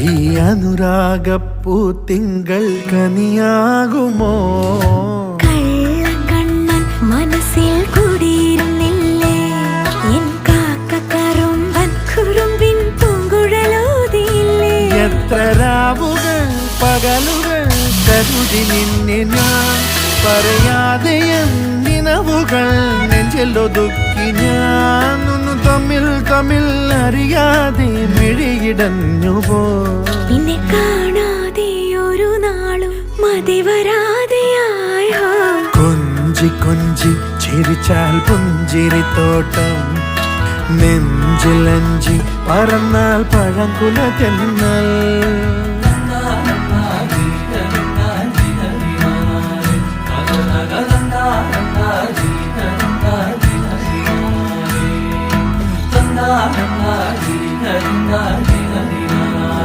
ഈ അനുരാഗപ്പൂ തിങ്കൾ കനിയാകുമോ? മനസ്സിൽ കുടിയിരുന്നില്ലേ? എൻ കാക്ക കറുമ്പൻ കുറുമ്പിൻ പൂങ്കുഴലോതിയില്ലേ? എത്ര രാവുകൾ പകലുകൾ കരുതി നിന്നെ ഞാൻ പറയാതെ നെഞ്ചെല്ലോ നെഞ്ചിലൊതുക്കി ഞാൻ. തമ്മിൽ തമ്മിൽ അറിയാതെ മിഴിയിടഞ്ഞു പോ നിന്നെ കാണാതെ ഒരു നാളും മതി വരാതെയായി? കൊഞ്ചി കൊഞ്ചി ചിരിച്ചാൽ പുഞ്ചിരിത്തോട്ടം നെഞ്ചിലഞ്ചി പറന്നാൽ പഴംകുല തെന്നൽ النار النار